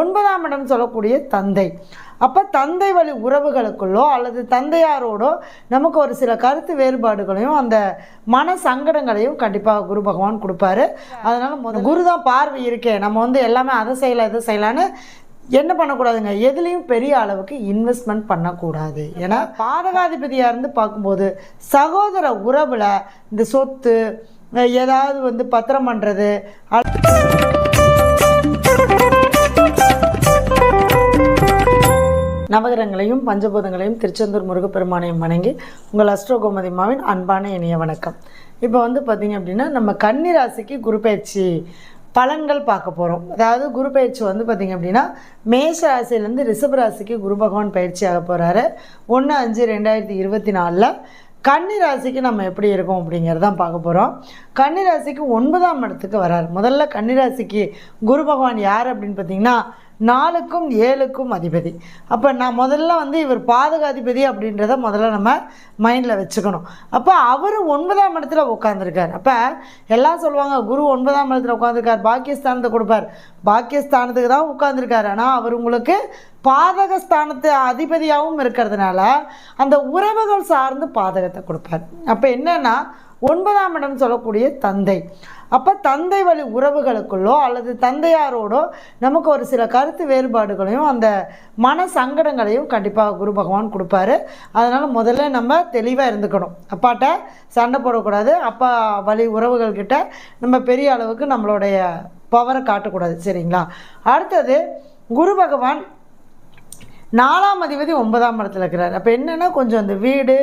ஒன்பதாம் இடம் சொல்லக்கூடிய தந்தை. அப்போ தந்தை வழி உறவுகளுக்குள்ளோ அல்லது தந்தையாரோடோ நமக்கு ஒரு சில கருத்து வேறுபாடுகளையும் அந்த மன சங்கடங்களையும் கண்டிப்பாக குரு பகவான் கொடுப்பாரு. அதனால் முத குரு தான் பார்வை இருக்கே. நம்ம வந்து எல்லாமே அதை செய்யலாம் இதை செய்யலான்னு என்ன பண்ணக்கூடாதுங்க? எதுலேயும் பெரிய அளவுக்கு இன்வெஸ்ட்மெண்ட் பண்ணக்கூடாது. ஏன்னா பாதகாதிபதியாக இருந்து பார்க்கும்போது சகோதர உறவில் இந்த சொத்து ஏதாவது வந்து பத்திரம் பண்ணுறது நவகிரகங்களையும் பஞ்சபூதங்களையும் திருச்செந்தூர் முருகப்பெருமானையும் வணங்கி உங்கள் அஸ்ட்ரோ கோமதிமாவின் அன்பான இணைய வணக்கம். இப்போ வந்து பார்த்தீங்க அப்படின்னா நம்ம கன்னி ராசிக்கு குரு பயிற்சி பலன்கள் பார்க்க போகிறோம் அதாவது குரு பயிற்சி வந்து பார்த்திங்க அப்படின்னா மேஷ ராசியிலேருந்து ரிஷப ராசிக்கு குரு பகவான் பயிற்சி ஆக போகிறாரு ஒன்று அஞ்சு ரெண்டாயிரத்தி இருபத்தி நாலில் கன்னி ராசிக்கு நம்ம எப்படி இருக்கோம் அப்படிங்கிறதான் பார்க்க போகிறோம் கன்னி ராசிக்கு ஒன்பதாம் இடத்துக்கு வரார். முதல்ல கன்னி ராசிக்கு குரு பகவான் யார் அப்படின்னு பார்த்தீங்கன்னா நாலுக்கும் ஏழுக்கும் அதிபதி. அப்போ நான் முதல்ல வந்து இவர் பாதகாதிபதி அப்படின்றத முதல்ல நம்ம மைண்டில் வச்சுக்கணும். அப்போ அவர் ஒன்பதாம் இடத்துல உட்காந்துருக்கார் அப்போ எல்லாம் சொல்லுவாங்க குரு ஒன்பதாம் இடத்துல உட்காந்துருக்கார் பாக்கியஸ்தானத்தை கொடுப்பார். பாக்கியஸ்தானத்துக்கு தான் உட்காந்துருக்காரு ஆனால் அவர் உங்களுக்கு பாதகஸ்தானத்து அதிபதியாகவும் இருக்கிறதுனால அந்த உறவுகள் சார்ந்து பாதகத்தை கொடுப்பார். அப்போ என்னென்னா ஒன்பதாம் இடம் சொல்லக்கூடிய தந்தை. அப்போ தந்தை வழி உறவுகளுக்குள்ளோ அல்லது தந்தையாரோடோ நமக்கு ஒரு சில கருத்து வேறுபாடுகளையும் அந்த மன சங்கடங்களையும் கண்டிப்பாக குரு பகவான் கொடுப்பாரு. அதனால் முதல்ல நம்ம தெளிவாக இருந்துக்கணும். அப்பாட்ட சண்டை போடக்கூடாது. அப்பா வழி உறவுகள்கிட்ட நம்ம பெரிய அளவுக்கு நம்மளுடைய பவரை காட்டக்கூடாது. சரிங்களா? அடுத்தது குரு பகவான் நாலாம் அதிபதி ஒன்பதாம் இடத்துல இருக்கிறார். அப்போ என்னென்னா கொஞ்சம் அந்த வீடு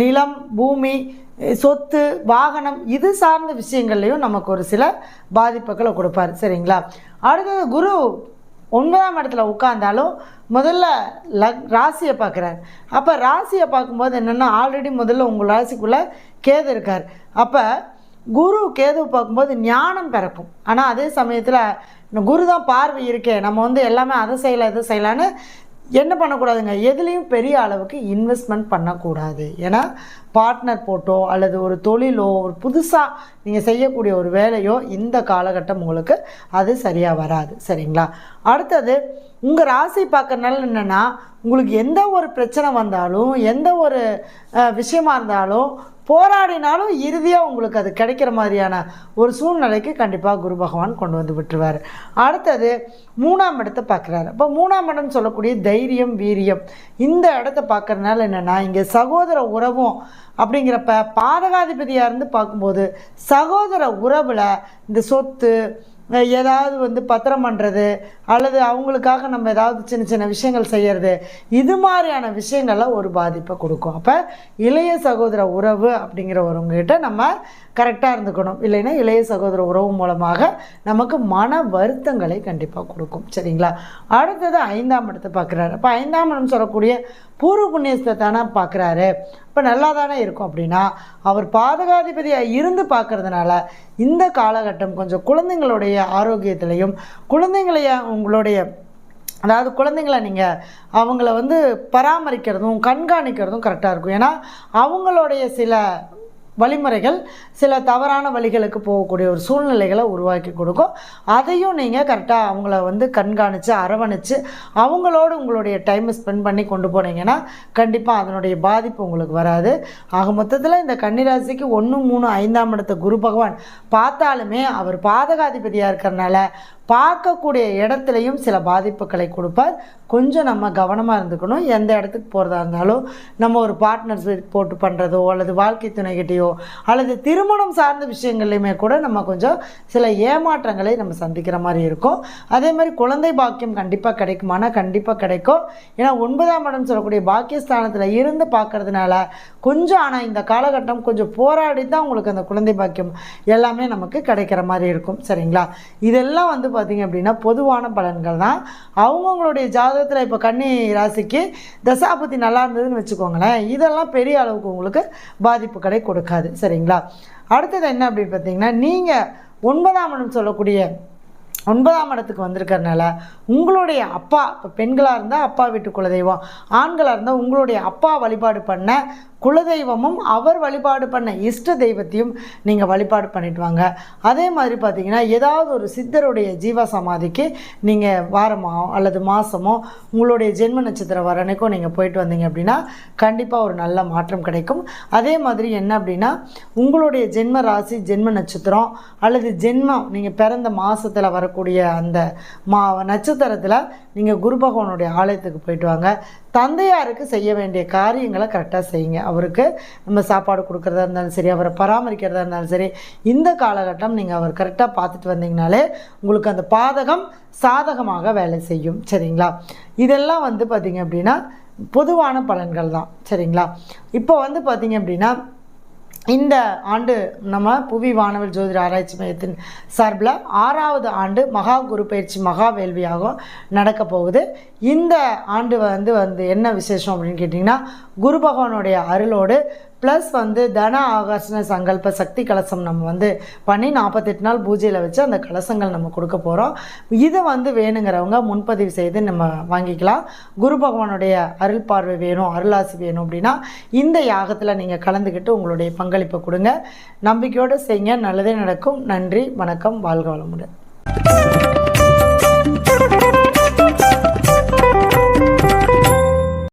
நிலம் பூமி சொத்து வாகனம் இது சார்ந்த விஷயங்கள்லையும் நமக்கு ஒரு சில பாதிப்புகளை கொடுப்பார். சரிங்களா? அடுத்தது குரு ஒன்பதாம் இடத்துல உட்காந்தாலும் முதல்ல லக் ராசியை பார்க்குறாரு. அப்போ ராசியை பார்க்கும்போது என்னென்னா ஆல்ரெடி முதல்ல உங்கள் ராசிக்குள்ளே கேது இருக்கார். அப்போ குரு கேது பார்க்கும்போது ஞானம் பிறக்கும். ஆனால் அதே சமயத்தில் குரு தான் பார்வை இருக்கே. நம்ம வந்து எல்லாமே அதை செய்யலாம் இதை செய்யலான்னு என்ன பண்ணக்கூடாதுங்க? எதுலேயும் பெரிய அளவுக்கு இன்வெஸ்ட்மெண்ட் பண்ணக்கூடாது. ஏன்னா பார்ட்னர் போட்டோ அல்லது ஒரு தொழிலோ ஒரு புதுசாக நீங்கள் செய்யக்கூடிய ஒரு வேலையோ இந்த காலகட்டம் உங்களுக்கு அது சரியாக வராது. சரிங்களா? அடுத்தது உங்கள் ராசி பார்க்கறனால என்னென்னா உங்களுக்கு எந்த ஒரு பிரச்சனை வந்தாலும் எந்த ஒரு விஷயமா இருந்தாலும் போராடினாலும் இறுதியாக உங்களுக்கு அது கிடைக்கிற மாதிரியான ஒரு சூழ்நிலைக்கு கண்டிப்பாக குரு பகவான் கொண்டு வந்து விட்டுருவார். அடுத்தது மூணாம் இடத்தை பார்க்குறாரு. இப்போ மூணாம் இடம்னு சொல்லக்கூடிய தைரியம் வீரியம் இந்த இடத்த பார்க்கறதுனால என்னென்னா இங்கே சகோதர உறவும் அப்படிங்கிறப்ப பாதகாதிபதியாக இருந்து பார்க்கும்போது சகோதர உறவில் இந்த சொத்து ஏதாவது வந்து பத்திரம் பண்ணுறது அல்லது அவங்களுக்காக நம்ம ஏதாவது சின்ன சின்ன விஷயங்கள் செய்கிறது இது மாதிரியான விஷயங்கள்லாம் ஒரு பாதிப்பை கொடுக்கும். அப்போ இளைய சகோதர உறவு அப்படிங்கிற ஒருவங்ககிட்ட நம்ம கரெக்டாக இருந்துக்கணும். இல்லைன்னா இளைய சகோதர உறவு மூலமாக நமக்கு மன வருத்தங்களை கண்டிப்பாக கொடுக்கும். சரிங்களா? அடுத்தது ஐந்தாம் இடத்தை பார்க்குறாரு. அப்போ ஐந்தாம் இடம் சொல்லக்கூடிய பூர்வ புண்ணியத்தை தானே பார்க்குறாரு. இப்போ நல்லா தானே இருக்கும் அப்படின்னா அவர் பாதகாதிபதியாக இருந்து பார்க்குறதுனால இந்த காலகட்டம் கொஞ்சம் குழந்தைங்களுடைய ஆரோக்கியத்திலையும் குழந்தைங்களைய உங்களுடைய அதாவது குழந்தைங்கள நீங்கள் அவங்கள வந்து பராமரிக்கிறதும் கண்காணிக்கிறதும் கரெக்டாக இருக்கும். ஏன்னா அவங்களுடைய சில வழிமுறைகள் சில தவறான வழிகளுக்கு போகக்கூடிய ஒரு சூழ்நிலைகளை உருவாக்கி கொடுக்கும். அதையும் நீங்கள் கரெக்டாக அவங்கள வந்து கண்காணித்து அரவணைச்சு அவங்களோட உங்களுடைய டைமை ஸ்பெண்ட் பண்ணி கொண்டு போனீங்கன்னா கண்டிப்பாக அதனுடைய பாதிப்பு உங்களுக்கு வராது. ஆக மொத்தத்தில் இந்த கன்னிராசிக்கு ஒன்று மூணு ஐந்தாம் இடத்த குரு பகவான் பார்த்தாலுமே அவர் பாதகாதிபதியாக இருக்கிறனால பார்க்கக்கூடிய இடத்துலையும் சில பாதிப்புகளை கொடுப்பார். கொஞ்சம் நம்ம கவனமாக இருந்துக்கணும். எந்த இடத்துக்கு போகிறதா இருந்தாலும் நம்ம ஒரு பார்ட்னர்ஸ் போட்டு பண்ணுறதோ அல்லது வாழ்க்கை துணைகிட்டேயோ அல்லது திருமணம் சார்ந்த விஷயங்கள்லையுமே கூட நம்ம கொஞ்சம் சில ஏமாற்றங்களை நம்ம சந்திக்கிற மாதிரி இருக்கும். அதே மாதிரி குழந்தை பாக்கியம் கண்டிப்பாக கிடைக்குமானா கண்டிப்பாக கிடைக்கும். ஏன்னா ஒன்பதாம் இடம் சொல்லக்கூடிய பாக்கியஸ்தானத்தில் இருந்து பார்க்கறதுனால கொஞ்சம் ஆனால் இந்த காலகட்டம் கொஞ்சம் போராடி தான் உங்களுக்கு அந்த குழந்தை பாக்கியம் எல்லாமே நமக்கு கிடைக்கிற மாதிரி இருக்கும். சரிங்களா? இதெல்லாம் வந்து பார்த்திங்க அப்படின்னா பொதுவான பலன்கள் தான். அவங்கவுங்களுடைய ஜாதகத்தில் இப்போ கன்னி ராசிக்கு தசாபதி நல்லா இருந்ததுன்னு வச்சுக்கோங்களேன். இதெல்லாம் பெரிய அளவுக்கு உங்களுக்கு பாதிப்புகளை கொடுக்காது. சரிங்களா? அடுத்தது என்ன அப்படின்னு பார்த்தீங்கன்னா நீங்கள் ஒன்பதாம் இடம் சொல்லக்கூடிய ஒன்பதாம் இடத்துக்கு வந்திருக்கறனால உங்களுடைய அப்பா இப்போ பெண்களாக இருந்தால் அப்பா வீட்டு குலதெய்வம் ஆண்களாக இருந்தால் உங்களுடைய அப்பா வழிபாடு பண்ண குலதெய்வமும் அவர் வழிபாடு பண்ண இஷ்ட தெய்வத்தையும் நீங்கள் வழிபாடு பண்ணிட்டு வாங்க. அதே மாதிரி பார்த்தீங்கன்னா ஏதாவது ஒரு சித்தருடைய ஜீவ சமாதிக்கு நீங்கள் வாரமோ அல்லது மாதமோ உங்களுடைய ஜென்ம நட்சத்திரம் வர நீங்கள் போயிட்டு வந்தீங்க அப்படின்னா கண்டிப்பாக ஒரு நல்ல மாற்றம் கிடைக்கும். அதே மாதிரி என்ன அப்படின்னா உங்களுடைய ஜென்ம ராசி ஜென்ம நட்சத்திரம் அல்லது ஜென்மம் நீங்கள் பிறந்த மாதத்தில் வரக்கூடிய அந்த மா நட்சத்திரத்தில் நீங்கள் குரு பகவானுடைய ஆலயத்துக்கு போயிட்டு வாங்க. தந்தையாருக்கு செய்ய வேண்டிய காரியங்களை கரெக்டாக செய்யுங்க. அவருக்கு நம்ம சாப்பாடு கொடுக்குறதா இருந்தாலும் சரி அவரை பராமரிக்கிறதா இருந்தாலும் சரி இந்த காலகட்டம் நீங்கள் அவர் கரெக்டாக பார்த்துட்டு வந்தீங்கனாலே உங்களுக்கு அந்த பாதகம் சாதகமாக வேலை செய்யும். சரிங்களா? இதெல்லாம் வந்து பார்த்திங்க அப்படின்னா பொதுவான பலன்கள் தான். சரிங்களா? இப்போ வந்து பார்த்திங்க அப்படின்னா இந்த ஆண்டு நம்ம புவி வானவில் ஜோதிட ஆராய்ச்சி மையத்தின் சார்பில் ஆறாவது ஆண்டு மகா குரு பயிற்சி மகா வேள்வியாகவும் நடக்க போகுது. இந்த ஆண்டு வந்து வந்து என்ன விசேஷம் அப்படின்னு கேட்டிங்கன்னா குரு பகவானுடைய அருளோடு ப்ளஸ் வந்து தன ஆகர்ஷண சங்கல்ப சக்தி கலசம் நம்ம வந்து பண்ணி நாற்பத்தெட்டு நாள் பூஜையில் வச்சு அந்த கலசங்கள் நம்ம கொடுக்க போகிறோம் இதை வந்து வேணுங்கிறவங்க முன்பதிவு செய்து நம்ம வாங்கிக்கலாம். குரு பகவானுடைய அருள் பார்வை வேணும் அருளாசி வேணும் அப்படின்னா இந்த யாகத்தில் நீங்கள் கலந்துக்கிட்டு உங்களுடைய பங்களிப்பை கொடுங்க. நம்பிக்கையோடு செய்யுங்க. நல்லதே நடக்கும். நன்றி வணக்கம். வாழ்க வளமுடன்.